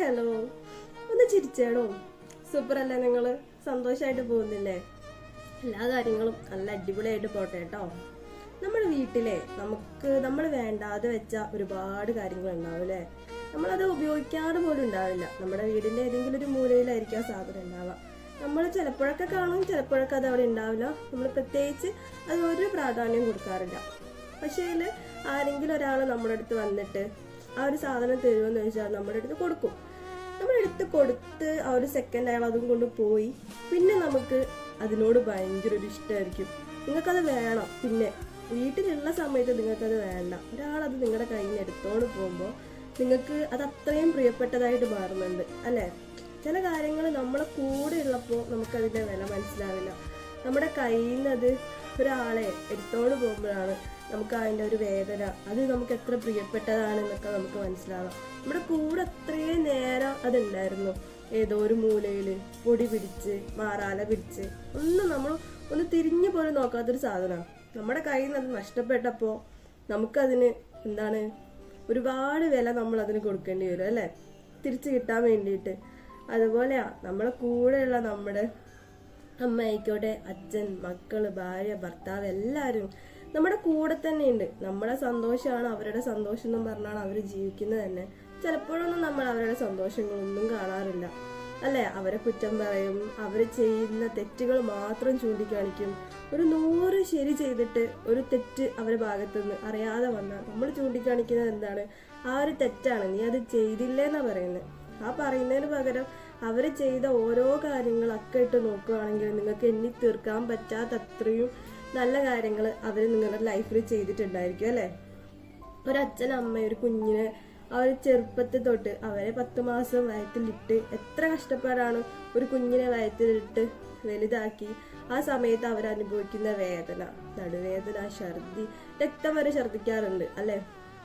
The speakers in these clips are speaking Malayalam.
ഹലോ. ഒന്ന് ചിരിച്ചേടോ. സൂപ്പർ അല്ലേ നിങ്ങൾ സന്തോഷമായിട്ട് പോകുന്നില്ലേ? എല്ലാ കാര്യങ്ങളും നല്ല അടിപൊളിയായിട്ട് പോട്ടെ കേട്ടോ. നമ്മുടെ വീട്ടിലെ നമുക്ക് നമ്മൾ വേണ്ടാതെ വെച്ച ഒരുപാട് കാര്യങ്ങൾ ഉണ്ടാവും അല്ലേ? നമ്മളത് ഉപയോഗിക്കാതെ പോലും ഉണ്ടാവില്ല. നമ്മുടെ വീടിന്റെ ഏതെങ്കിലും ഒരു മൂലയിലായിരിക്കും ആ സാധനം ഉണ്ടാവുക. നമ്മൾ ചിലപ്പോഴൊക്കെ കാണും ചിലപ്പോഴൊക്കെ അത് അവിടെ ഉണ്ടാവില്ല. നമ്മൾ പ്രത്യേകിച്ച് അത് ഒരു പ്രാധാന്യം കൊടുക്കാറില്ല. പക്ഷേ ആരെങ്കിലും ഒരാൾ നമ്മുടെ അടുത്ത് വന്നിട്ട് ആ ഒരു സാധനം തരുമെന്ന് ചോദിച്ചാൽ നമ്മുടെ അടുത്ത് കൊടുക്കും. നമ്മുടെ എടുത്ത് കൊടുത്ത് ആ ഒരു സെക്കൻഡ് അയാൾ അതും കൊണ്ട് പോയി. പിന്നെ നമുക്ക് അതിനോട് ഭയങ്കര ഒരു ഇഷ്ടമായിരിക്കും നിങ്ങൾക്കത് വേണം. പിന്നെ വീട്ടിലുള്ള സമയത്ത് നിങ്ങൾക്കത് വേണ്ട. ഒരാളത് നിങ്ങളുടെ കയ്യിൽ നിന്ന് എടുത്തോണ്ട് പോകുമ്പോൾ നിങ്ങൾക്ക് അത് അത്രയും പ്രിയപ്പെട്ടതായിട്ട് മാറുന്നുണ്ട്. അല്ലേ? ചില കാര്യങ്ങൾ നമ്മളെ കൂടെ ഉള്ളപ്പോൾ നമുക്കതിന്റെ വില മനസ്സിലാവില്ല. നമ്മുടെ കയ്യിൽ നിന്ന് അത് ഒരാളെ എടുത്തോണ്ട് പോകുമ്പോഴാണ് നമുക്ക് അതിന്റെ ഒരു വേദന. അത് നമുക്ക് എത്ര പ്രിയപ്പെട്ടതാണെന്നൊക്കെ നമുക്ക് മനസ്സിലാവാം. നമ്മുടെ കൂടെ അത്രയും നേരം അതുണ്ടായിരുന്നു. ഏതോ ഒരു മൂലയിൽ പൊടി പിടിച്ച് മാറാല പിടിച്ച്. ഒന്നും നമ്മൾ ഒന്ന് തിരിഞ്ഞു പോലും നോക്കാത്തൊരു സാധനമാണ്. നമ്മുടെ കയ്യിൽ നിന്ന് അത് നഷ്ടപ്പെട്ടപ്പോൾ നമുക്കതിന് എന്താണ് ഒരുപാട് വില നമ്മൾ അതിന് കൊടുക്കേണ്ടി വരും അല്ലേ? തിരിച്ചു കിട്ടാൻ വേണ്ടിയിട്ട്. അതുപോലെയാ നമ്മളെ കൂടെയുള്ള നമ്മുടെ അമ്മ ആയിക്കോട്ടെ അച്ഛൻ മക്കൾ ഭാര്യ ഭർത്താവ് എല്ലാവരും നമ്മുടെ കൂടെ തന്നെയുണ്ട്. നമ്മുടെ സന്തോഷമാണ് അവരുടെ സന്തോഷം എന്നും പറഞ്ഞാണ് അവർ ജീവിക്കുന്നത് തന്നെ. ചിലപ്പോഴൊന്നും നമ്മൾ അവരുടെ സന്തോഷങ്ങളൊന്നും കാണാറില്ല. അല്ലെ? അവരെ കുറ്റം പറയും അവർ ചെയ്യുന്ന തെറ്റുകൾ മാത്രം ചൂണ്ടിക്കാണിക്കും. ഒരു നൂറ് ശരി ചെയ്തിട്ട് ഒരു തെറ്റ് അവരെ ഭാഗത്തുനിന്ന് അറിയാതെ വന്നാൽ നമ്മൾ ചൂണ്ടിക്കാണിക്കുന്നത് എന്താണ്? ആ ഒരു തെറ്റാണ്. നീ അത് ചെയ്തില്ലേന്നാ പറയുന്നത്. ആ പറയുന്നതിന് പകരം അവർ ചെയ്ത ഓരോ കാര്യങ്ങളൊക്കെ ഇട്ട് നോക്കുകയാണെങ്കിൽ നിങ്ങൾക്ക് എണ്ണി തീർക്കാൻ പറ്റാത്തത്രയും നല്ല കാര്യങ്ങൾ അവർ നിങ്ങളുടെ ലൈഫിൽ ചെയ്തിട്ടുണ്ടായിരിക്കും അല്ലേ? ഒരച്ഛൻ അമ്മ ഒരു കുഞ്ഞിനെ അവർ ചെറുപ്പത്തിൽ തൊട്ട് അവരെ പത്ത് മാസം വയറ്റിലിട്ട് എത്ര കഷ്ടപ്പാടാണ് ഒരു കുഞ്ഞിനെ വയറ്റിലിട്ട് വലുതാക്കി ആ സമയത്ത് അവർ അനുഭവിക്കുന്ന വേദന നടുവേദന ഛർദി രക്തം വരെ ഛർദിക്കാറുണ്ട് അല്ലേ?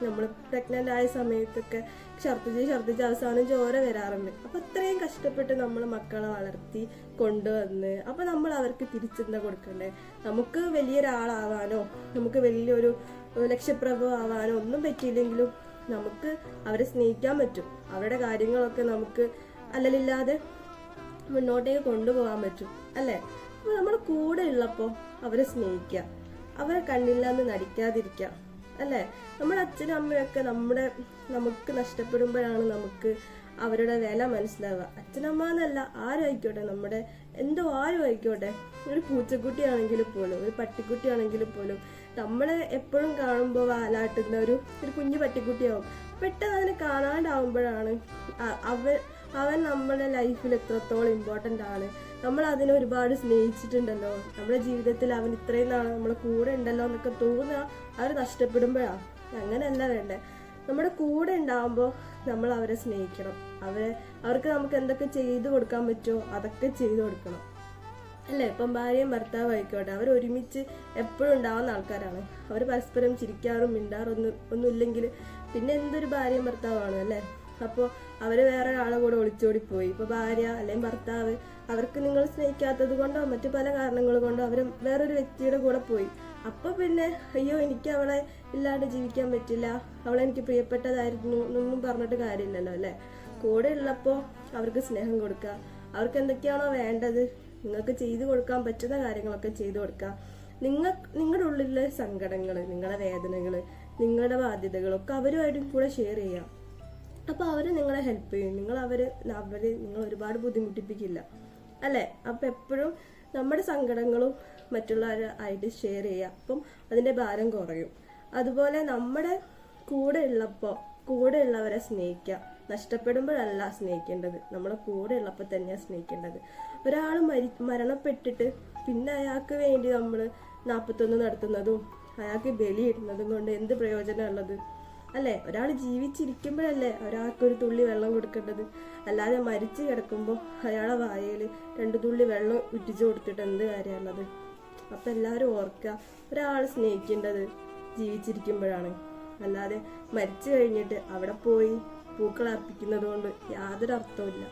നമ്മൾ പ്രഗ്നന്റ് ആയ സമയത്തൊക്കെ ഛർദ്ദിച്ച് ഛർദ്ദിച്ച് അവസാനം ചോര വരാറുണ്ട്. അപ്പം അത്രയും കഷ്ടപ്പെട്ട് നമ്മൾ മക്കളെ വളർത്തി കൊണ്ടുവന്ന് അപ്പം നമ്മൾ അവർക്ക് തിരിച്ചെന്താ കൊടുക്കണ്ടേ? നമുക്ക് വലിയൊരാളാവാനോ നമുക്ക് വലിയൊരു ലക്ഷ്യപ്രഭു ആവാനോ ഒന്നും പറ്റിയില്ലെങ്കിലും നമുക്ക് അവരെ സ്നേഹിക്കാൻ പറ്റും. അവരുടെ കാര്യങ്ങളൊക്കെ നമുക്ക് അല്ലലില്ലാതെ മുന്നോട്ടേക്ക് കൊണ്ടുപോകാൻ പറ്റും അല്ലേ? അപ്പോൾ നമ്മുടെ കൂടെ ഉള്ളപ്പോൾ അവരെ സ്നേഹിക്കുക അവരെ കണ്ണില്ലാന്ന് നടിക്കാതിരിക്കുക അല്ലേ? നമ്മുടെ അച്ഛനും അമ്മയൊക്കെ നമ്മുടെ നമുക്ക് നഷ്ടപ്പെടുമ്പോഴാണ് നമുക്ക് അവരുടെ വില മനസ്സിലാവുക. അച്ഛനമ്മ എന്നല്ല ആരും ആയിക്കോട്ടെ നമ്മുടെ എന്തോ ആരും ആയിക്കോട്ടെ. ഒരു പൂച്ചക്കുട്ടിയാണെങ്കിലും പോലും ഒരു പട്ടിക്കുട്ടിയാണെങ്കിലും പോലും നമ്മളെ എപ്പോഴും കാണുമ്പോൾ വാലാട്ടുന്ന ഒരു ഒരു കുഞ്ഞു പട്ടിക്കുട്ടിയാവും. പെട്ടെന്ന് അതിനെ കാണാണ്ടാവുമ്പോഴാണ് അ- അവൻ നമ്മുടെ ലൈഫിൽ എത്രത്തോളം ഇമ്പോർട്ടന്റ് ആണ്. നമ്മൾ അതിനെ ഒരുപാട് സ്നേഹിച്ചിട്ടുണ്ടല്ലോ. നമ്മുടെ ജീവിതത്തിൽ അവൻ ഇത്രയും നാൾ നമ്മളെ കൂടെ ഉണ്ടല്ലോ എന്നൊക്കെ തോന്നുക അവർ നഷ്ടപ്പെടുമ്പോഴാണ് അങ്ങനെയല്ല വേണ്ടേ. നമ്മുടെ കൂടെ ഉണ്ടാകുമ്പോൾ നമ്മൾ അവരെ സ്നേഹിക്കണം. അവരെ അവർക്ക് നമുക്ക് എന്തൊക്കെ ചെയ്തു കൊടുക്കാൻ പറ്റുമോ അതൊക്കെ ചെയ്തു കൊടുക്കണം. അല്ലേ? ഇപ്പം ഭാര്യയും ഭർത്താവും ആയിക്കോട്ടെ. അവർ ഒരുമിച്ച് എപ്പോഴും ഉണ്ടാവുന്ന ആൾക്കാരാണ്. അവർ പരസ്പരം ചിരിക്കാറും മിണ്ടാറും ഒന്നും ഒന്നുമില്ലെങ്കിൽ പിന്നെ എന്തൊരു ഭാര്യയും ഭർത്താവാണ് അല്ലേ? അപ്പോൾ അവർ വേറെ ഒരാളെ കൂടെ ഒളിച്ചോടി പോയി ഇപ്പോൾ ഭാര്യ അല്ലെങ്കിൽ ഭർത്താവ് അവർക്ക് നിങ്ങൾ സ്നേഹിക്കാത്തത് കൊണ്ടോ മറ്റു പല കാരണങ്ങൾ കൊണ്ടോ അവർ വേറൊരു വ്യക്തിയുടെ കൂടെ പോയി. അപ്പോൾ പിന്നെ അയ്യോ എനിക്ക് അവളെ ഇല്ലാണ്ട് ജീവിക്കാൻ പറ്റില്ല. അവളെ എനിക്ക് പ്രിയപ്പെട്ടതായിരുന്നു എന്നൊന്നും പറഞ്ഞിട്ട് കാര്യമില്ലല്ലോ അല്ലേ? കൂടെ ഉള്ളപ്പോൾ അവർക്ക് സ്നേഹം കൊടുക്കുക അവർക്ക് എന്തൊക്കെയാണോ വേണ്ടത് നിങ്ങൾക്ക് ചെയ്തു കൊടുക്കാൻ പറ്റുന്ന കാര്യങ്ങളൊക്കെ ചെയ്തു കൊടുക്കുക നിങ്ങൾ നിങ്ങളുടെ ഉള്ളിലെ സങ്കടങ്ങൾ നിങ്ങളുടെ വേദനകൾ നിങ്ങളുടെ ബാധ്യതകളൊക്കെ അവരുമായിട്ടും കൂടെ ഷെയർ ചെയ്യാം. അപ്പോൾ അവർ നിങ്ങളെ ഹെൽപ്പ് ചെയ്യും. നിങ്ങൾ അവർ അവർ നിങ്ങൾ ഒരുപാട് ബുദ്ധിമുട്ടിപ്പിക്കില്ല. അല്ലേ? അപ്പം എപ്പോഴും നമ്മുടെ സങ്കടങ്ങളും മറ്റുള്ളവരായിട്ട് ഷെയർ ചെയ്യുക. അപ്പം അതിന്റെ ഭാരം കുറയും. അതുപോലെ നമ്മുടെ കൂടെ ഉള്ളപ്പോൾ കൂടെ ഉള്ളവരെ സ്നേഹിക്കുക. നഷ്ടപ്പെടുമ്പോഴല്ല സ്നേഹിക്കേണ്ടത്. നമ്മളെ കൂടെ ഉള്ളപ്പോൾ തന്നെയാണ് സ്നേഹിക്കേണ്ടത്. ഒരാൾ മരി മരണപ്പെട്ടിട്ട് പിന്നെ അയാൾക്ക് വേണ്ടി നമ്മൾ നാൽപ്പത്തൊന്ന് നടത്തുന്നതും അയാൾക്ക് ബലിയിടുന്നതും കൊണ്ട് എന്ത് പ്രയോജനമുള്ളത്? അല്ലേ? ഒരാൾ ജീവിച്ചിരിക്കുമ്പോഴല്ലേ ഒരാൾക്കൊരു തുള്ളി വെള്ളം കൊടുക്കേണ്ടത്. അല്ലാതെ മരിച്ചു കിടക്കുമ്പോൾ അയാളെ വായയിൽ രണ്ട് തുള്ളി വെള്ളം ഉറ്റിച്ചു കൊടുത്തിട്ട് എന്ത് കാര്യമുള്ളത് അപ്പം എല്ലാവരും ഓർക്കുക ഒരാൾ സ്നേഹിക്കേണ്ടത് ജീവിച്ചിരിക്കുമ്പോഴാണ്. അല്ലാതെ മരിച്ചു കഴിഞ്ഞിട്ട് അവിടെ പോയി പൂക്കൾ അർപ്പിക്കുന്നത് കൊണ്ട് യാതൊരു അർത്ഥവുമില്ല